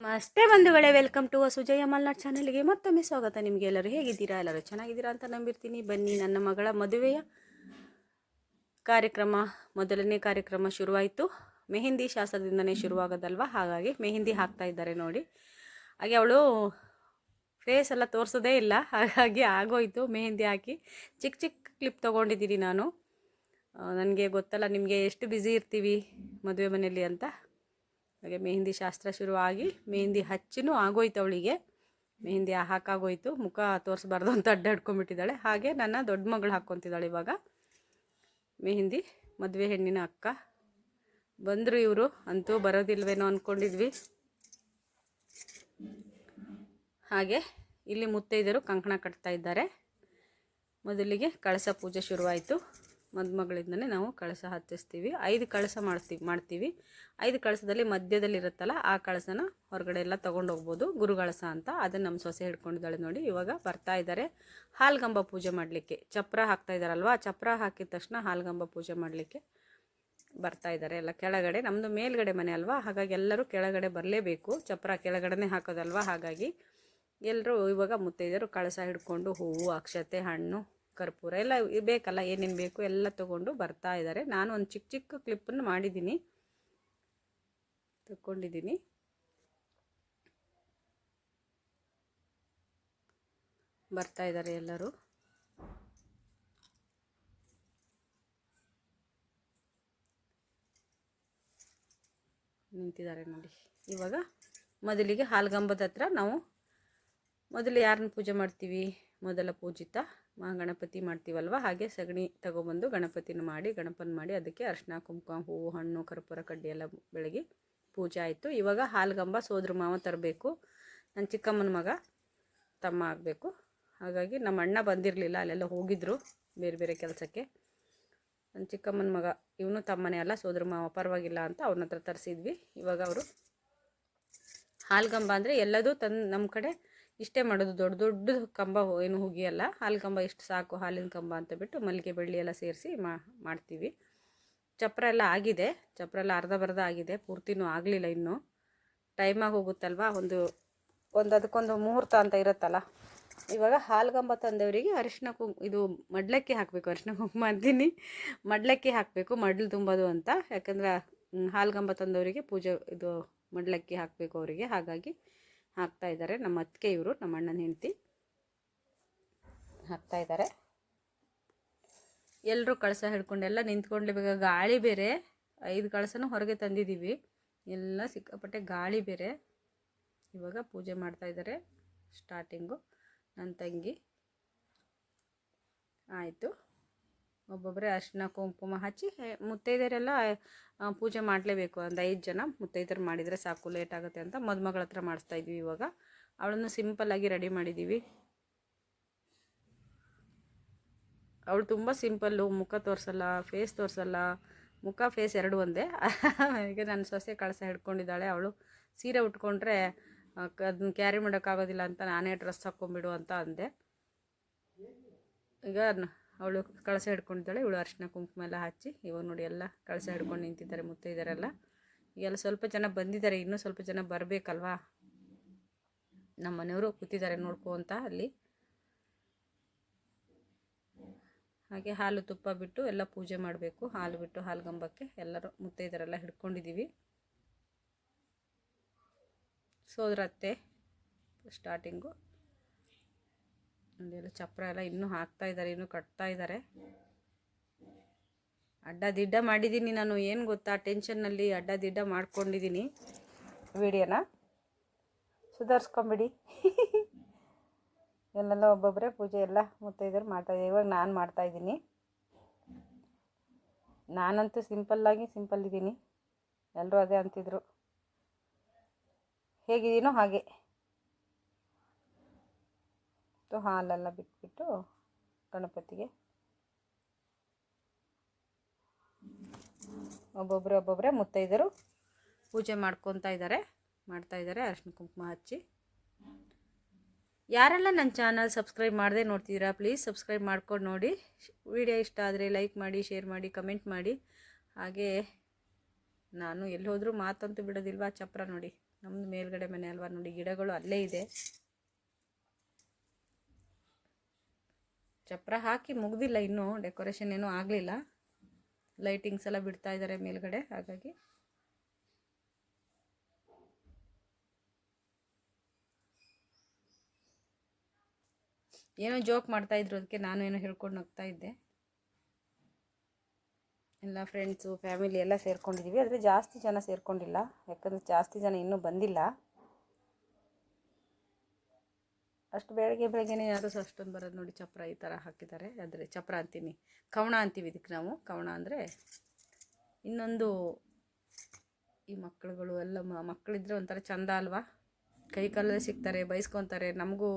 ನಮಸ್ತೆ ಬಂಧುಗಳೇ, welcome to Sujaya Malnad ಚಾನಲ್ಗೆ ಮತ್ತೊಮ್ಮೆ ಸ್ವಾಗತ ನಿಮಗೆ ಎಲ್ಲರೂ. ಹೇಗಿದ್ದೀರಾ? ಎಲ್ಲರೂ ಚೆನ್ನಾಗಿದ್ದೀರಾ ಅಂತ ನಂಬಿರ್ತೀನಿ. ಬನ್ನಿ, ನನ್ನ ಮಗಳ ಮದುವೆಯ ಕಾರ್ಯಕ್ರಮ, ಮೊದಲನೇ ಕಾರ್ಯಕ್ರಮ ಶುರುವಾಯಿತು. ಮೆಹಂದಿ ಶಾಸ್ತ್ರದಿಂದನೇ ಶುರುವಾಗೋದಲ್ವ? ಹಾಗಾಗಿ ಮೆಹಂದಿ ಹಾಕ್ತಾ ಇದ್ದಾರೆ ನೋಡಿ. ಹಾಗೆ ಅವಳು ಫೇಸ್ ಎಲ್ಲ ತೋರಿಸೋದೇ ಇಲ್ಲ. ಹಾಗಾಗಿ ಆಗೋಯ್ತು ಮೆಹಂದಿ ಹಾಕಿ. ಚಿಕ್ಕ ಚಿಕ್ಕ ಕ್ಲಿಪ್ ತೊಗೊಂಡಿದ್ದೀನಿ ನಾನು. ನನಗೆ ಗೊತ್ತಲ್ಲ, ನಿಮಗೆ ಎಷ್ಟು ಬ್ಯುಸಿ ಇರ್ತೀವಿ ಮದುವೆ ಮನೆಯಲ್ಲಿ ಅಂತ. ಹಾಗೆ ಮೆಹಂದಿ ಶಾಸ್ತ್ರ ಶುರುವಾಗಿ ಮೆಹಂದಿ ಹಚ್ಚಿನೂ ಆಗೋಯ್ತು ಅವಳಿಗೆ. ಮೆಹಂದಿ ಹಾಕಾಗೋಯ್ತು, ಮುಖ ತೋರಿಸ್ಬಾರ್ದು ಅಂತ ಅಡ್ಡಾಡ್ಕೊಂಡ್ಬಿಟ್ಟಿದ್ದಾಳೆ ಹಾಗೆ ನನ್ನ ದೊಡ್ಡ ಮಗಳು ಹಾಕ್ಕೊತಿದ್ದಾಳೆ ಇವಾಗ. ಮೆಹಂದಿ, ಮದುವೆ ಹೆಣ್ಣಿನ ಅಕ್ಕ. ಬಂದರು ಇವರು, ಅಂತೂ ಬರೋದಿಲ್ವೇನೋ ಅಂದ್ಕೊಂಡಿದ್ವಿ ಹಾಗೆ ಇಲ್ಲಿ ಮುತ್ತೈದರು ಕಂಕಣ ಕಟ್ತಾ ಇದ್ದಾರೆ. ಮೊದಲಿಗೆ ಕಳಸ ಪೂಜೆ ಶುರುವಾಯಿತು. ಮದುಮಗಳಿಂದನೇ ನಾವು ಕಳಸ ಹಚ್ಚಿಸ್ತೀವಿ. ಐದು ಕಳಸ ಮಾಡ್ತೀವಿ ಮಾಡ್ತೀವಿ. ಐದು ಕಳಸದಲ್ಲಿ ಮಧ್ಯದಲ್ಲಿ ಇರುತ್ತಲ್ಲ ಆ ಕಳಸನ ಹೊರಗಡೆ ಎಲ್ಲ ಗುರು ಗುರುಗಳಸ ಅಂತ ಅದನ್ನು ನಮ್ಮ ಸೊಸೆ ಹಿಡ್ಕೊಂಡಿದ್ದಾಳೆ ನೋಡಿ, ಇವಾಗ ಬರ್ತಾ ಇದ್ದಾರೆ ಹಾಲ್ಗಂಬ ಪೂಜೆ ಮಾಡಲಿಕ್ಕೆ. ಚಪ್ರ ಹಾಕ್ತಾ ಇದ್ದಾರಲ್ವ ಚಪ್ರ ಹಾಕಿದ ತಕ್ಷಣ ಹಾಲ್ಗಂಬ ಪೂಜೆ ಮಾಡಲಿಕ್ಕೆ ಬರ್ತಾ ಇದ್ದಾರೆ ಎಲ್ಲ ಕೆಳಗಡೆ ನಮ್ಮದು ಮೇಲ್ಗಡೆ ಮನೆ ಅಲ್ವಾ? ಹಾಗಾಗಿ ಎಲ್ಲರೂ ಕೆಳಗಡೆ ಬರಲೇಬೇಕು. ಚಪ್ರ ಕೆಳಗಡೆನೇ ಹಾಕೋದಲ್ವಾ? ಹಾಗಾಗಿ ಎಲ್ಲರೂ ಇವಾಗ ಮುತ್ತೈದರು ಕಳಸ ಹಿಡ್ಕೊಂಡು ಹೂವು, ಅಕ್ಷತೆ, ಹಣ್ಣು ಕರ್ಪೂರ ಎಲ್ಲ ಬೇಕಲ್ಲ ಏನೇನು ಬೇಕು ಎಲ್ಲ ತಗೊಂಡು ಬರ್ತಾ ಇದ್ದಾರೆ ನಾನು ಒಂದು ಚಿಕ್ಕ ಚಿಕ್ಕ ಕ್ಲಿಪ್ಪನ್ನು ಮಾಡಿದ್ದೀನಿ. ತಗೊಂಡಿದ್ದೀನಿ ಬರ್ತಾ ಇದ್ದಾರೆ ಎಲ್ಲರೂ. ನಿಂತಿದ್ದಾರೆ ನೋಡಿ. ಇವಾಗ ಮೊದಲಿಗೆ ಹಾಲ್ಗಂಬದ ಹತ್ರ ನಾವು ಮೊದಲು ಯಾರನ್ನ ಪೂಜೆ ಮಾಡ್ತೀವಿ? ಮೊದಲ ಪೂಜಿತ. ಗಣಪತಿ ಮಾಡ್ತೀವಲ್ವ? ಹಾಗೆ ಸಗಣಿ ತಗೊಬಂದು ಗಣಪತಿನ ಮಾಡಿ, ಗಣಪನ ಮಾಡಿ ಅದಕ್ಕೆ ಅರ್ಶಿನ, ಕುಂಕುಮ, ಹೂವು, ಹಣ್ಣು, ಕರ್ಪೂರ, ಕಡ್ಡಿ ಎಲ್ಲ ಬೆಳಗ್ಗೆ ಪೂಜೆ ಆಯಿತು. ಇವಾಗ ಹಾಲ್ಗಂಬ ಸೋದ್ರ ಮಾವ ತರಬೇಕು. ನನ್ನ ಚಿಕ್ಕಮ್ಮನ ಮಗ ತಮ್ಮ ಆಗಬೇಕು. ಹಾಗಾಗಿ ನಮ್ಮ ಅಣ್ಣ ಬಂದಿರಲಿಲ್ಲ, ಅಲ್ಲೆಲ್ಲ ಹೋಗಿದ್ದರು ಬೇರೆ ಬೇರೆ ಕೆಲಸಕ್ಕೆ. ನನ್ನ ಚಿಕ್ಕಮ್ಮನ ಮಗ, ಇವನು ತಮ್ಮನೇ ಅಲ್ಲ, ಸೋದ್ರ ಮಾವ ಪರವಾಗಿಲ್ಲ ಅಂತ ಅವನ ಹತ್ರ ತರಿಸಿದ್ವಿ. ಇವಾಗ ಅವರು ಹಾಲ್ಗಂಬ ಅಂದರೆ ಎಲ್ಲದೂ ತಂದು ನಮ್ಮ ಕಡೆ ಇಷ್ಟೇ ಮಾಡೋದು ದೊಡ್ಡ ದೊಡ್ಡ ಕಂಬ ಏನು ಹುಗಿಯಲ್ಲ. ಹಾಲು ಕಂಬ ಇಷ್ಟು ಸಾಕು, ಹಾಲಿನ ಕಂಬ ಅಂತ ಬಿಟ್ಟು ಮಲ್ಲಿಗೆ ಬೆಳ್ಳಿ ಎಲ್ಲ ಸೇರಿಸಿ ಮಾಡ್ತೀವಿ. ಚಪ್ರ ಎಲ್ಲ ಆಗಿದೆ. ಚಪ್ರ ಎಲ್ಲ ಅರ್ಧ ಬರ್ಧ ಆಗಿದೆ. ಪೂರ್ತಿನೂ ಆಗಲಿಲ್ಲ ಇನ್ನೂ. ಟೈಮಾಗಿ ಹೋಗುತ್ತಲ್ವಾ? ಒಂದು ಒಂದು ಅದಕ್ಕೊಂದು ಮುಹೂರ್ತ ಅಂತ ಇರುತ್ತಲ್ಲ. ಇವಾಗ ಕಂಬ ತಂದವರಿಗೆ ಅರಿಶಿನ ಕುಂ ಇದು ಮಡ್ಲಕ್ಕಿ ಹಾಕಬೇಕು. ಅರಿಶಿನ ಕುಂಕುಮ ಅಂತೀನಿ. ಮಡ್ಲಕ್ಕಿ ಹಾಕಬೇಕು, ಮಡ್ಲು ತುಂಬೋದು ಅಂತ. ಯಾಕಂದ್ರೆ ಹಾಲು ಕಂಬ ತಂದವರಿಗೆ ಪೂಜೆ ಇದು ಮಡ್ಲಕ್ಕಿ ಹಾಕಬೇಕು ಅವರಿಗೆ. ಹಾಗಾಗಿ ಹಾಕ್ತಾ ಇದ್ದಾರೆ. ನಮ್ಮ ಅತ್ತಿಗೆ ಇವರು, ನಮ್ಮ ಅಣ್ಣನ ಹೆಂಡತಿ ಹಾಕ್ತಾ ಇದ್ದಾರೆ. ಎಲ್ಲರೂ ಕಳಸ ಹಿಡ್ಕೊಂಡು ಎಲ್ಲ ನಿಂತ್ಕೊಂಡ್ಲೇಬೇಕು ಗಾಳಿ ಬೇರೆ. ಐದು ಕಳಸನೂ ಹೊರಗೆ ತಂದಿದ್ದೀವಿ. ಎಲ್ಲ ಸಿಕ್ಕಾಪಟ್ಟೆ ಗಾಳಿ ಬೇರೆ. ಇವಾಗ ಪೂಜೆ ಮಾಡ್ತಾ ಇದ್ದಾರೆ. ಸ್ಟಾರ್ಟಿಂಗು ನನ್ನ ತಂಗಿ. ಆಯಿತು. ಒಬ್ಬೊಬ್ಬರೇ ಅರ್ಶಿನ ಕುಂಕುಮ ಹಚ್ಚಿ ಮುತ್ತೈದೆಯರೆಲ್ಲ ಪೂಜೆ ಮಾಡಲೇಬೇಕು. ಒಂದು ಐದು ಜನ ಮುತ್ತೈದೆರು ಮಾಡಿದರೆ ಸಾಕು, ಲೇಟ್ ಆಗುತ್ತೆ ಅಂತ ಮದುಮಗಳ ಹತ್ರ ಮಾಡಿಸ್ತಾ ಇದ್ವಿ ಇವಾಗ. ಅವಳನ್ನು ಸಿಂಪಲ್ಲಾಗಿ ರೆಡಿ ಮಾಡಿದ್ದೀವಿ ಅವಳು ತುಂಬ ಸಿಂಪಲ್ಲು ಮುಖ ತೋರಿಸಲ್ಲ ಫೇಸ್ ತೋರಿಸಲ್ಲ, ಮುಖ ಫೇಸ್ ಎರಡು ಒಂದೇ. ಈಗ ನನ್ನ ಸೊಸೆ ಕಳಸ ಹಿಡ್ಕೊಂಡಿದ್ದಾಳೆ. ಅವಳು ಸೀರೆ ಉಟ್ಕೊಂಡ್ರೆ ಅದನ್ನ ಕ್ಯಾರಿ ಮಾಡೋಕ್ಕಾಗೋದಿಲ್ಲ ಅಂತ ನಾನೇ ಡ್ರೆಸ್ ಹಾಕ್ಕೊಂಬಿಡು ಅಂತ ಅಂದೆ. ಈಗ ಅವಳು ಕಳಸ ಹಿಡ್ಕೊಂಡಿದ್ದಾಳೆ, ಇವಳು ಅರಿಶಿನ ಕುಂಕುಮ ಎಲ್ಲ ಹಚ್ಚಿ, ಇವಾಗ ನೋಡಿ ಎಲ್ಲ ಕಳಸ ಹಿಡ್ಕೊಂಡು ನಿಂತಿದ್ದಾರೆ ಮುತ್ತೈದರೆಲ್ಲ ಈಗೆಲ್ಲ ಸ್ವಲ್ಪ ಜನ ಬಂದಿದ್ದಾರೆ, ಇನ್ನೂ ಸ್ವಲ್ಪ ಜನ ಬರಬೇಕಲ್ವಾ? ನಮ್ಮ ಮನೆಯವರು ಕೂತಿದ್ದಾರೆ ನೋಡ್ಕೊಂತ ಅಲ್ಲಿ. ಹಾಗೆ ಹಾಲು ತುಪ್ಪ ಬಿಟ್ಟು ಎಲ್ಲ ಪೂಜೆ ಮಾಡಬೇಕು. ಹಾಲು ಬಿಟ್ಟು ಹಾಲ್ಗಂಬಕ್ಕೆ ಎಲ್ಲರೂ ಮುತ್ತೈದರೆಲ್ಲ ಹಿಡ್ಕೊಂಡಿದ್ದೀವಿ. ಸೋದ್ರತ್ತೆ ಸ್ಟಾರ್ಟಿಂಗು ಅದೆಲ್ಲ ಚಪ್ರ ಎಲ್ಲ ಇನ್ನೂ ಹಾಕ್ತಾ ಇದ್ದಾರೆ, ಇನ್ನೂ ಕಟ್ತಾ ಇದ್ದಾರೆ. ಅಡ್ಡ ದಿಡ್ಡ ಮಾಡಿದ್ದೀನಿ ನಾನು, ಏನು ಗೊತ್ತಾ ಟೆನ್ಷನ್ನಲ್ಲಿ ಅಡ್ಡ ದಿಡ್ಡ ಮಾಡ್ಕೊಂಡಿದ್ದೀನಿ ವಿಡಿಯೋನ. ಸುಧಾರಿಸ್ಕೊಂಬಿಡಿ. ಎಲ್ಲೆಲ್ಲ ಒಬ್ಬೊಬ್ಬರೇ ಪೂಜೆ ಎಲ್ಲ ಮುತ್ತೈದರು ಮಾಡ್ತಾಯಿದ್ದಾರೆ ಇವಾಗ ನಾನು ಮಾಡ್ತಾಯಿದ್ದೀನಿ ನಾನಂತೂ ಸಿಂಪಲ್ಲಾಗಿ ಸಿಂಪಲ್ ಇದ್ದೀನಿ ಎಲ್ಲರೂ ಅದೇ ಅಂತಿದ್ರು. ಹೇಗಿದ್ದೀನೋ ಹಾಗೆ. ಮತ್ತು ಹಾಲೆಲ್ಲ ಬಿಟ್ಬಿಟ್ಟು ಗಣಪತಿಗೆ. ಒಬ್ಬೊಬ್ಬರು ಒಬ್ಬೊಬ್ಬರೇ ಮುತ್ತೈದರು ಪೂಜೆ ಮಾಡ್ಕೊತಾ ಇದ್ದಾರೆ, ಮಾಡ್ತಾ ಇದ್ದಾರೆ, ಅರಶಿನ ಕುಂಕುಮ ಹಚ್ಚಿ. ಯಾರೆಲ್ಲ ನನ್ನ ಚಾನಲ್ ಸಬ್ಸ್ಕ್ರೈಬ್ ಮಾಡದೆ ನೋಡ್ತಿದ್ದೀರಾ, ಪ್ಲೀಸ್ ಸಬ್ಸ್ಕ್ರೈಬ್ ಮಾಡ್ಕೊಂಡು ನೋಡಿ. ವಿಡಿಯೋ ಇಷ್ಟ ಆದರೆ ಲೈಕ್ ಮಾಡಿ, ಶೇರ್ ಮಾಡಿ, ಕಮೆಂಟ್ ಮಾಡಿ. ಹಾಗೆ ನಾನು ಎಲ್ಲಿ ಹೋದರೂ ಮಾತಂತೂ ಬಿಡೋದಿಲ್ವಾ, ಚಪ್ರ ನೋಡಿ. ನಮ್ಮದು ಮೇಲ್ಗಡೆ ಮನೆ ಅಲ್ವಾ ನೋಡಿ, ಗಿಡಗಳು ಅಲ್ಲೇ ಇದೆ. ಚಪ್ರ ಹಾಕಿ ಮುಗ್ದಿಲ್ಲ ಇನ್ನೂ ಡೆಕೋರೇಷನ್ ಏನೂ ಆಗಲಿಲ್ಲ. ಲೈಟಿಂಗ್ಸ್ ಎಲ್ಲ ಬಿಡ್ತಾ ಇದ್ದಾರೆ ಮೇಲ್ಗಡೆ, ಹಾಗಾಗಿ. ಏನೋ ಜೋಕ್ ಮಾಡ್ತಾ ಇದ್ರು, ಅದಕ್ಕೆ ನಾನು ಏನೋ ಹೇಳ್ಕೊಂಡು ಹೋಗ್ತಾ ಇದ್ದೆ. ಎಲ್ಲ ಫ್ರೆಂಡ್ಸು ಫ್ಯಾಮಿಲಿ ಎಲ್ಲ ಸೇರ್ಕೊಂಡಿದ್ದೀವಿ ಆದರೆ ಜಾಸ್ತಿ ಜನ ಸೇರ್ಕೊಂಡಿಲ್ಲ. ಯಾಕಂದರೆ ಜಾಸ್ತಿ ಜನ ಇನ್ನೂ ಬಂದಿಲ್ಲ. ಅಷ್ಟು ಬೆಳಗ್ಗೆ ಬೆಳಗ್ಗೆನೇ ಯಾರು ಸಹ ಅಷ್ಟೊಂದು ಬರೋದು ನೋಡಿ ಚಪ್ರ ಈ ಥರ ಹಾಕಿದ್ದಾರೆ. ಆದರೆ ಚಪ್ರ ಅಂತೀನಿ. ಕವಣ ಅಂತೀವಿ ಇದಕ್ಕೆ ನಾವು. ಕವಣ ಅಂದರೆ ಇನ್ನೊಂದು ಈ ಮಕ್ಕಳುಗಳು ಎಲ್ಲ ಮಕ್ಕಳಿದ್ರೆ ಒಂಥರ ಚಂದ ಅಲ್ವಾ? ಕೈ ಕಲ್ಲೇ ಸಿಗ್ತಾರೆ, ಬೈಸ್ಕೊತಾರೆ. ನಮಗೂ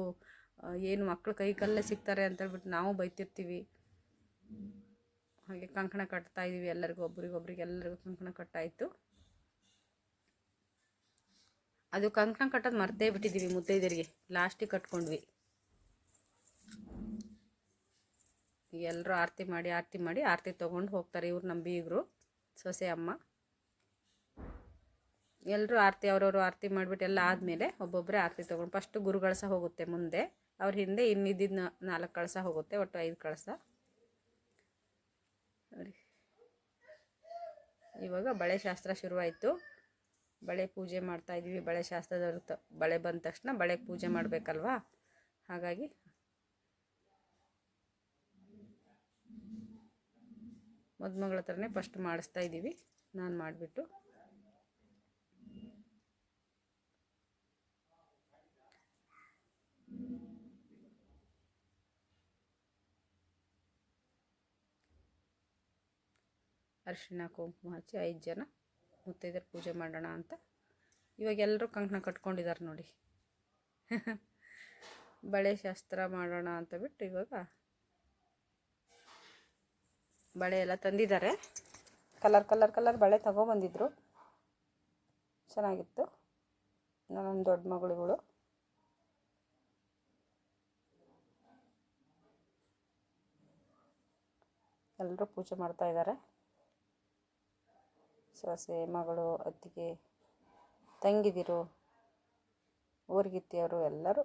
ಏನು ಮಕ್ಕಳು ಕೈ ಕಲ್ಲೇ ಸಿಗ್ತಾರೆ ಅಂತೇಳ್ಬಿಟ್ಟು ನಾವು ಬೈತಿರ್ತೀವಿ. ಹಾಗೆ ಕಂಕಣ ಕಟ್ತಾ ಇದೀವಿ ಎಲ್ಲರಿಗೂ, ಒಬ್ರಿಗೊಬ್ರಿಗೆ ಎಲ್ಲರಿಗೂ ಕಂಕಣ ಕಟ್ಟಾಯಿತು ಅದು ಕಂಕಣ ಕಟ್ಟೋದು ಮರ್ತೇ ಬಿಟ್ಟಿದ್ದೀವಿ ಮುತ್ತೈದರಿಗೆ ಲಾಸ್ಟಿಗೆ ಕಟ್ಕೊಂಡ್ವಿ. ಎಲ್ಲರೂ ಆರತಿ ಮಾಡಿ ಆರತಿ ಮಾಡಿ, ಆರತಿ ತೊಗೊಂಡು ಹೋಗ್ತಾರೆ ಇವ್ರು ನಮ್ಮ ಬೀಗರು, ಸೊಸೆ, ಅಮ್ಮ. ಎಲ್ಲರೂ ಆರತಿ, ಅವ್ರವರು ಆರತಿ ಮಾಡಿಬಿಟ್ಟು ಎಲ್ಲ ಆದಮೇಲೆ ಒಬ್ಬೊಬ್ಬರೇ ಆರತಿ ತೊಗೊಂಡು ಫಸ್ಟು ಗುರು ಕಳಸ ಹೋಗುತ್ತೆ ಮುಂದೆ. ಅವ್ರ ಹಿಂದೆ ಇನ್ನಿದ್ದಿದ್ದು ನಾಲ್ಕು ಕಳಸ ಹೋಗುತ್ತೆ, ಒಟ್ಟು ಐದು ಕಳಸ. ನೋಡಿ. ಇವಾಗ ಬಳೆ ಶಾಸ್ತ್ರ ಶುರುವಾಯಿತು. ಬಳೆ ಪೂಜೆ ಮಾಡ್ತಾ ಇದ್ದೀವಿ ಬಳೆ ಶಾಸ್ತ್ರದವ್ರು ತ, ಬಳೆ ಬಂದ ತಕ್ಷಣ ಬಳೆ ಪೂಜೆ ಮಾಡಬೇಕಲ್ವಾ? ಹಾಗಾಗಿ ಮದುಮಗಳ ಹತ್ರನೇ ಫಸ್ಟ್ ಮಾಡಿಸ್ತಾ ಇದ್ದೀವಿ, ನಾನು ಮಾಡಿಬಿಟ್ಟು. ಅರಿಶಿಣ ಕುಂಕುಮ ಹಚ್ಚಿ ಐದು ಜನ. ಮುತ್ತೈದರ ಪೂಜೆ ಮಾಡೋಣ ಅಂತ. ಇವಾಗ ಎಲ್ಲರೂ ಕಂಕಣ ಕಟ್ಕೊಂಡಿದ್ದಾರೆ ನೋಡಿ. ಬಳೆ ಶಾಸ್ತ್ರ ಮಾಡೋಣ ಅಂತ ಬಿಟ್ಟು ಇವಾಗ ಬಳೆ ಎಲ್ಲ ತಂದಿದ್ದಾರೆ. ಕಲರ್ ಕಲರ್ ಕಲರ್ ಬಳೆ ತಗೊಬಂದಿದ್ರು ಚೆನ್ನಾಗಿತ್ತು. ನಮ್ಮ ದೊಡ್ಡ ಮಗಳುಗಳು ಎಲ್ಲರೂ ಪೂಜೆ ಮಾಡ್ತಾ ಇದ್ದಾರೆ. ಸೊಸೆ ಮಗಳು ಅತ್ತಿಗೆ ತಂಗಿದಿರು ಊರ್ಗಿತ್ತಿಯವರು ಎಲ್ಲರೂ